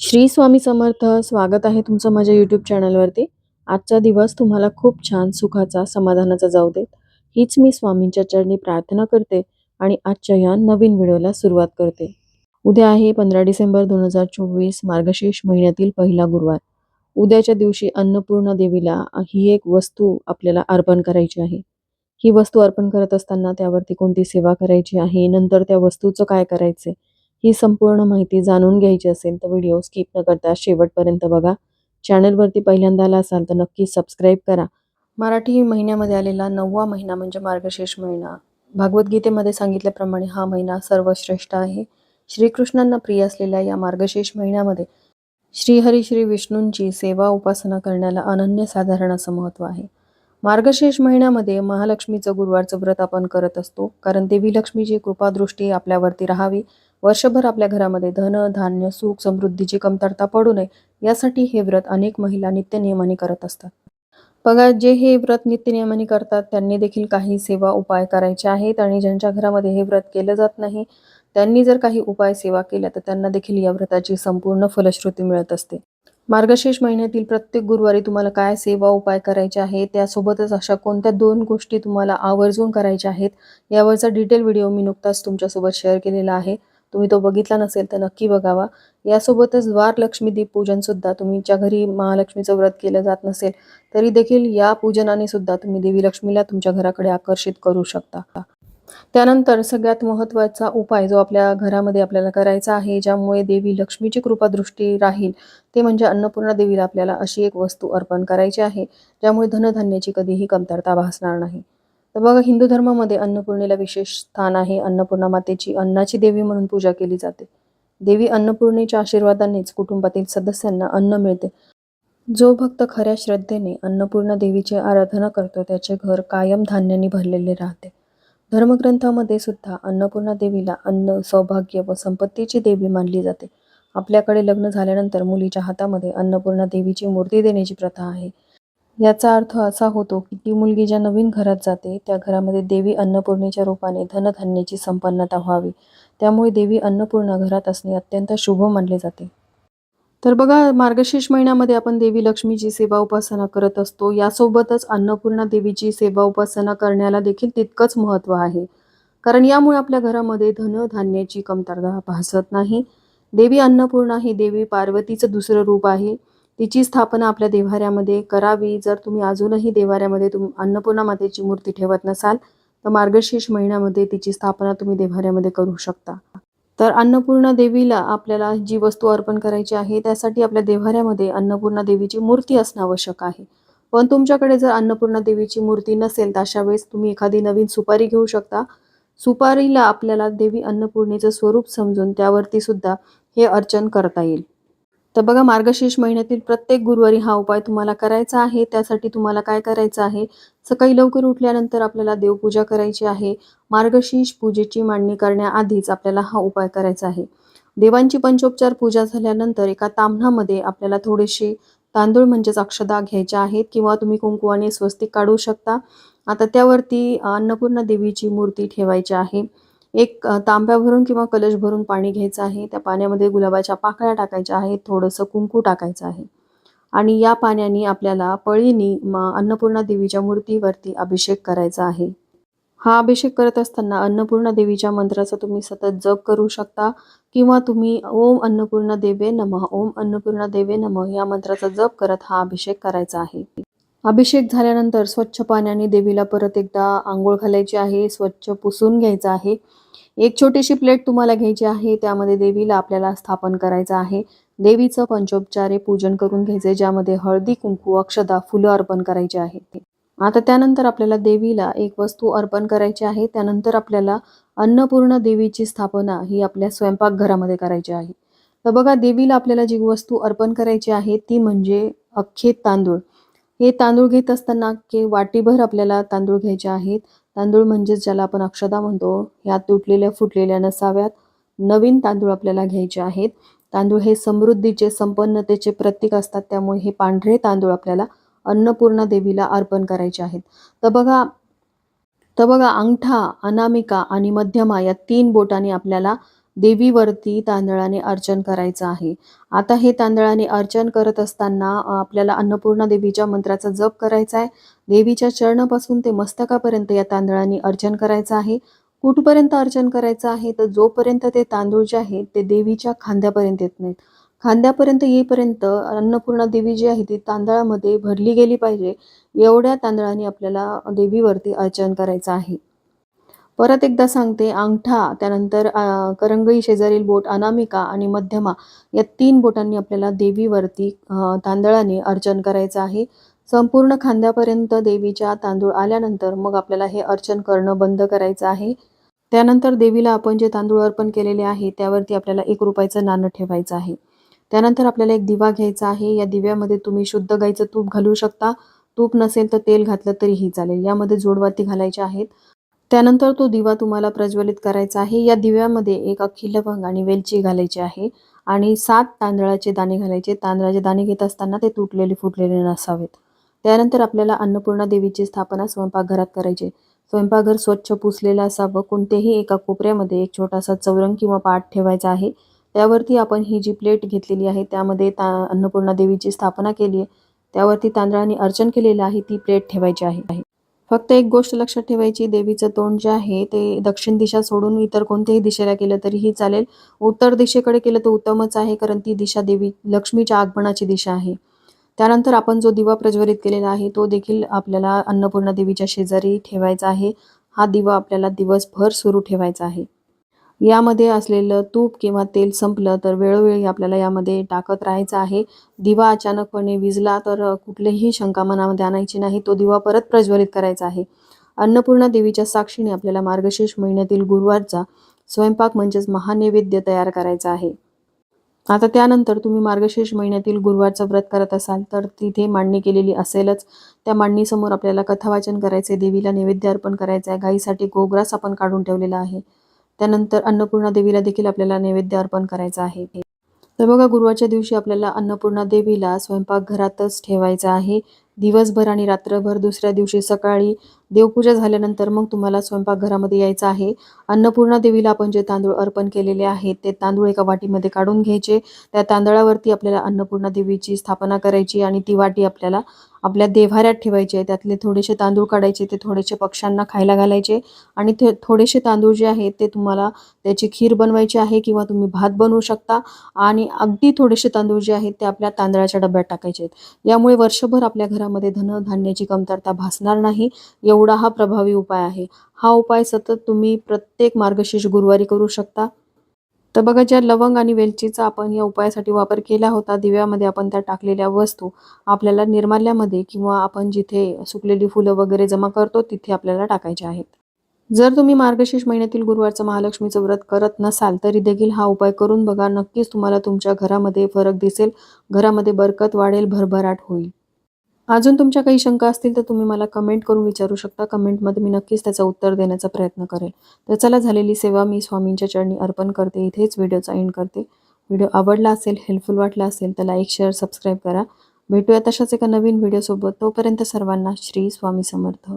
श्री स्वामी समर्थ स्वागत आहे तुमचं माझ्या यूट्यूब चॅनलवरती आजचा दिवस तुम्हाला खूप छान सुखाचा समाधानाचा जाऊ देत. हीच मी स्वामींच्या चरणी प्रार्थना करते आणि आजच्या या नवीन व्हिडिओला सुरुवात करते. उद्या आहे पंधरा डिसेंबर दोन हजार चोवीस मार्गशीर्ष महिन्यातील पहिला गुरुवार. उद्याच्या दिवशी अन्नपूर्णा देवीला ही एक वस्तू आपल्याला अर्पण करायची आहे. ही वस्तू अर्पण करत असताना त्यावरती कोणती सेवा करायची आहे? नंतर त्या वस्तूचं काय करायचे ही संपूर्ण माहिती जाणून घ्यायची असेल तर व्हिडिओ स्किप न करता शेवटपर्यंत बघा. चॅनलवरती पहिल्यांदा आला असाल तर नक्की सबस्क्राईब करा. मराठी महिन्यामध्ये आलेला नववा महिना म्हणजे मार्गशीर्ष महिना. भागवद्गीतेमध्ये सांगितल्याप्रमाणे हा महिना सर्वश्रेष्ठ आहे. श्रीकृष्णांना प्रिय असलेल्या या मार्गशीर्ष महिन्यामध्ये श्रीहरी श्री विष्णूंची सेवा उपासना करण्याला अनन्यसाधारण असं महत्त्व आहे. मार्गशीर्ष महिन्यामध्ये महालक्ष्मीचं गुरुवारचं व्रत आपण करत असतो कारण देवी लक्ष्मीची कृपादृष्टी आपल्यावरती राहावी वर्षभर आपल्या घरामध्ये धन धान्य सुख समृद्धीची कमतरता पडू नये यासाठी हे व्रत अनेक महिला नित्यनियमाने करत असतात. बघा जे हे व्रत नित्यनियमाने करतात त्यांनी देखील काही सेवा उपाय करायचे आहेत आणि ज्यांच्या घरामध्ये हे व्रत केलं जात नाही त्यांनी जर काही उपाय सेवा केल्या तर त्यांना देखील या व्रताची संपूर्ण फलश्रुती मिळत असते. मार्गशीर्ष महिन्यातील प्रत्येक गुरुवारी तुम्हाला काय सेवा उपाय करायचे आहे त्यासोबतच अशा कोणत्या दोन गोष्टी तुम्हाला आवर्जून करायच्या आहेत यावरचा डिटेल व्हिडिओ मी नुकताच तुमच्यासोबत शेअर केलेला आहे. तुम्ही तो बघितला नसेल तर नक्की बघावा. यासोबतच द्वार लक्ष्मी पूजन सुद्धा तुमच्या घरी महालक्ष्मीचं व्रत केलं जात नसेल तरी देखील या पूजनाने सुद्धा तुम्ही देवी लक्ष्मीला तुमच्या घराकडे आकर्षित करू शकता. त्यानंतर सगळ्यात महत्त्वाचा उपाय जो आपल्या घरामध्ये आपल्याला करायचा आहे ज्यामुळे देवी लक्ष्मीची कृपादृष्टी राहील ते म्हणजे अन्नपूर्णा देवीला आपल्याला अशी एक वस्तू अर्पण करायची आहे ज्यामुळे धनधान्याची कधीही कमतरता भासणार नाही. तर बघा हिंदू धर्मामध्ये अन्नपूर्णेला विशेष स्थान आहे. अन्नपूर्णा मातेची अन्नाची देवी म्हणून पूजा केली जाते. देवी अन्नपूर्णेच्या आशीर्वादानेच कुटुंबातील सदस्यांना अन्न मिळते. जो भक्त खऱ्या श्रद्धेने अन्नपूर्णा देवीची आराधना करतो त्याचे घर कायम धान्याने भरलेले राहते. धर्मग्रंथामध्ये सुद्धा अन्नपूर्णा देवीला अन्न सौभाग्य व संपत्तीची देवी मानली जाते. आपल्याकडे लग्न झाल्यानंतर मुलीच्या हातामध्ये अन्नपूर्णा देवीची मूर्ती देण्याची प्रथा आहे. याचा अर्थ असा होतो की ती मुलगी ज्या नवीन घरात जाते त्या घरामध्ये देवी अन्नपूर्णेच्या रूपाने धनधान्याची संपन्नता व्हावी. त्यामुळे देवी अन्नपूर्णा घरात असणे अत्यंत शुभ मानले जाते. तर बघा मार्गशीर्ष महिन्यामध्ये आपण देवी लक्ष्मीची सेवा उपासना करत असतो. यासोबतच अन्नपूर्णा देवीची सेवा उपासना करण्याला देखील तितकंच महत्त्व आहे. कारण यामुळे आपल्या घरामध्ये धन धान्याची कमतरता भासत नाही. देवी अन्नपूर्णा ही देवी पार्वतीचं दुसरं रूप आहे. तिची स्थापना आपल्या देवाऱ्यामध्ये करावी. जर तुम्ही अजूनही देवाऱ्यामध्ये तुम अन्नपूर्णा मातेची मूर्ती ठेवत नसाल तर मार्गशीर्ष महिन्यामध्ये तिची स्थापना तुम्ही देवाऱ्यामध्ये करू शकता. तर अन्नपूर्णा देवीला आपल्याला जी वस्तू अर्पण करायची आहे त्यासाठी आपल्या देवाऱ्यामध्ये अन्नपूर्णा देवीची मूर्ती असणं आवश्यक आहे. पण तुमच्याकडे जर अन्नपूर्णा देवीची मूर्ती नसेल तर अशा वेळेस तुम्ही एखादी नवीन सुपारी घेऊ शकता. सुपारीला आपल्याला देवी अन्नपूर्णेचं स्वरूप समजून त्यावरती सुद्धा हे अर्चन करता येईल. तर बघा मार्गशीर्ष महिन्यातील प्रत्येक गुरुवारी हा उपाय तुम्हाला करायचा आहे. त्यासाठी तुम्हाला काय करायचं आहे? सकाळी लवकर उठल्यानंतर आपल्याला देवपूजा करायची आहे. मार्गशीर्ष पूजेची मांडणी करण्याआधीच आपल्याला हा उपाय करायचा आहे. देवांची पंचोपचार पूजा झाल्यानंतर एका ताम्हणामध्ये आपल्याला थोडेसे तांदूळ म्हणजेच अक्षदा घ्यायच्या आहेत किंवा तुम्ही कुंकुवाने स्वस्तिक काढू शकता. आता त्यावरती अन्नपूर्णा देवीची मूर्ती ठेवायची आहे. एक तांब्या भरून किंवा कलश भरून पाणी घ्यायचं आहे त्या पाण्यामध्ये गुलाबाच्या पाकळ्या टाकायच्या आहेत थोडंसं कुंकू टाकायचं आहे. आणि या पाण्याने आपल्याला पळीनी मा अन्नपूर्णा देवीच्या मूर्तीवरती अभिषेक करायचा आहे. हा अभिषेक करत असताना अन्नपूर्णा देवीच्या मंत्राचा तुम्ही सतत जप करू शकता किंवा तुम्ही ओम अन्नपूर्णा देवे नम ओम अन्नपूर्णा देवे नम या मंत्राचा जप करत हा अभिषेक करायचा आहे. अभिषेक झाल्यानंतर स्वच्छ पाण्याने देवीला परत एकदा आंघोळ घालायची आहे स्वच्छ पुसून घ्यायचं आहे. एक छोटीशी प्लेट तुम्हाला घ्यायची आहे त्यामध्ये देवीला आपल्याला स्थापन करायचं आहे. देवीचं पंचोपचारे पूजन करून घ्यायचे ज्यामध्ये हळदी कुंकू अक्षदा फुलं अर्पण करायची आहेत आता त्यानंतर आपल्याला देवीला एक वस्तू अर्पण करायची आहे त्यानंतर आपल्याला अन्नपूर्ण देवीची स्थापना ही आपल्या स्वयंपाकघरामध्ये करायची आहे. तर बघा देवीला आपल्याला जी वस्तू अर्पण करायची आहे ती म्हणजे अख्खे तांदूळ. हे तांदूळ घेत असताना की वाटीभर आपल्याला तांदूळ घ्यायचे आहेत. तांदूळ म्हणजेच ज्याला आपण अक्षदा म्हणतो ह्या तुटलेल्या फुटलेल्या नसाव्यात नवीन तांदूळ आपल्याला घ्यायचे आहेत. तांदूळ हे समृद्धीचे संपन्नतेचे प्रतीक असतात. त्यामुळे हे पांढरे तांदूळ आपल्याला अन्नपूर्णा देवीला अर्पण करायचे आहेत. तर बघा तर बघा अंगठा अनामिका आणि मध्यमा या तीन बोटांनी आपल्याला देवीवरती तांदळाने अर्चन करायचं आहे. आता हे तांदळाने अर्चन करत असताना आपल्याला अन्नपूर्णा देवीच्या मंत्राचा जप करायचा आहे. देवीच्या चरणापासून ते मस्तकापर्यंत या तांदळाने अर्चन करायचं आहे. कुठपर्यंत अर्चन करायचं आहे? तर जोपर्यंत ते तांदूळ जे आहेत ते देवीच्या खांद्यापर्यंत येत नाहीत. खांद्यापर्यंत येईपर्यंत अन्नपूर्णा देवी जी आहे ती तांदळामध्ये भरली गेली पाहिजे. एवढ्या तांदळाने आपल्याला देवीवरती अर्चन करायचं आहे. परत एकदा सांगते अंगठा त्यानंतर करंगळी शेजारील बोट अनामिका आणि मध्यमा या तीन बोटांनी आपल्याला देवीवरती तांदळाने अर्चन करायचं आहे. संपूर्ण खांद्यापर्यंत देवीच्या तांदूळ आल्यानंतर मग आपल्याला हे अर्चन करणं बंद करायचं आहे. त्यानंतर देवीला आपण जे तांदूळ अर्पण केलेले आहे त्यावरती आपल्याला एक रुपयाचं नाणं ठेवायचं आहे. त्यानंतर आपल्याला एक दिवा घ्यायचा आहे. या दिव्यामध्ये तुम्ही शुद्ध गाईचं तूप घालू शकता. तूप नसेल तर तेल घातलं तरीही चालेल. यामध्ये जोडवाती घालायच्या आहेत. त्यानंतर तो दिवा तुम्हाला प्रज्वलित करायचा आहे. या दिव्यामध्ये एक अख्खी लवंग आणि वेलची घालायची आहे आणि सात तांदळाचे दाणे घालायचे. तांदळाचे दाणे घेत असताना ते तुटलेले फुटलेले नसावेत. त्यानंतर आपल्याला अन्नपूर्णा देवीची स्थापना स्वयंपाकघरात करायची. स्वयंपाकघर स्वच्छ पुसलेलं असावं. कोणत्याही एका कोपऱ्यामध्ये एक छोटासा चौरंग किंवा पाट ठेवायचा आहे. त्यावरती आपण ही जी प्लेट घेतलेली आहे त्यामध्ये ता अन्नपूर्णा देवीची स्थापना केली आहे. त्यावरती तांदळाने अर्चन केलेलं आहे ती प्लेट ठेवायची आहे. फक्त एक गोष्ट लक्षात ठेवायची देवीचं तोंड जे आहे ते दक्षिण दिशा सोडून इतर कोणत्याही दिशेला केलं तरीही चालेल. उत्तर दिशेकडे केलं तर उत्तमच आहे कारण ती दिशा देवी लक्ष्मीच्या आगमनाची दिशा आहे. त्यानंतर आपण जो दिवा प्रज्वलित केलेला आहे तो देखील आपल्याला अन्नपूर्णा देवीच्या शेजारी ठेवायचा आहे. हा दिवा आपल्याला दिवसभर सुरू ठेवायचा आहे. यामध्ये असलेलं तूप किंवा तेल संपलं तर वेळोवेळी आपल्याला यामध्ये टाकत राहायचं आहे. दिवा अचानकपणे विजला तर कुठलेही शंका मनामध्ये आणायची नाही. तो दिवा परत प्रज्वलित करायचा आहे. अन्नपूर्णा देवीच्या साक्षीने आपल्याला मार्गशीर्ष महिन्यातील गुरुवारचा स्वयंपाक म्हणजेच महानैवेद्य तयार करायचा आहे. आता त्यानंतर तुम्ही मार्गशीर्ष महिन्यातील गुरुवारचं व्रत करत असाल तर तिथे मांडणी केलेली असेलच. त्या मांडणीसमोर आपल्याला कथावाचन करायचे देवीला नैवेद्य अर्पण करायचं आहे गाईसाठी गोग्रास आपण काढून ठेवलेला आहे. त्यानंतर अन्नपूर्णा देवीला देखील आपल्याला नैवेद्य अर्पण करायचं आहे. तर बघा गुरुवारच्या दिवशी आपल्याला अन्नपूर्णा देवीला स्वयंपाकघरातच ठेवायचा आहे. दिवसभर आणि रात्रभर दुसऱ्या दिवशी सकाळी देवपूजा झाल्यानंतर मग तुम्हाला स्वयंपाकघरामध्ये यायचं आहे. अन्नपूर्णा देवीला आपण जे तांदूळ अर्पण केलेले आहेत ते तांदूळ एका वाटीमध्ये काढून घ्यायचे. त्या तांदळावरती आपल्याला अन्नपूर्णा देवीची स्थापना करायची आणि ती वाटी आपल्याला आपल्या देव्हाऱ्यात ठेवायचे त्यातले थोडेसे तांदूळ काढायचे ते थोडेसे पक्ष्यांना खायला घालायचे आणि ते थोडेसे तांदूळ जे आहेत ते तुम्हाला त्याची खीर बनवायची आहे किंवा तुम्ही भात बनवू शकता आणि अगदी थोडेसे तांदूळ जे आहेत ते आपल्या तांदळाच्या डब्यात टाकायचे आहेत. यामुळे वर्षभर आपल्या घरामध्ये धनधान्याची कमतरता भासणार नाही एवढा हा प्रभावी उपाय आहे. हा उपाय सतत तुम्ही प्रत्येक मार्गशीर्ष गुरुवारी करू शकता. तर बघा ज्या लवंग आणि वेलचीचा आपण या उपायासाठी वापर केला होता दिव्यामध्ये आपण त्या टाकलेल्या वस्तू आपल्याला निर्माल्यामध्ये किंवा आपण जिथे सुकलेली फुलं वगैरे जमा करतो तिथे आपल्याला टाकायच्या आहेत. जर तुम्ही मार्गशीर्ष महिन्यातील गुरुवारचं महालक्ष्मीचं व्रत करत नसाल तरी देखील हा उपाय करून बघा. नक्कीच तुम्हाला तुमच्या घरामध्ये फरक दिसेल. घरामध्ये बरकत वाढेल भरभराट होईल. अजून तुमच्या काही शंका असतील तर तुम्ही मला कमेंट करून विचारू शकता. कमेंटमध्ये मी नक्कीच त्याचं उत्तर देण्याचा प्रयत्न करेल. तर चला झालेली सेवा मी स्वामींच्या चरणी अर्पण करते. इथेच व्हिडिओचा एंड करते. व्हिडिओ आवडला असेल हेल्पफुल वाटला असेल तर लाईक शेअर सबस्क्राईब करा. भेटूया तशाच एका नवीन व्हिडिओसोबत तोपर्यंत सर्वांना श्री स्वामी समर्थ.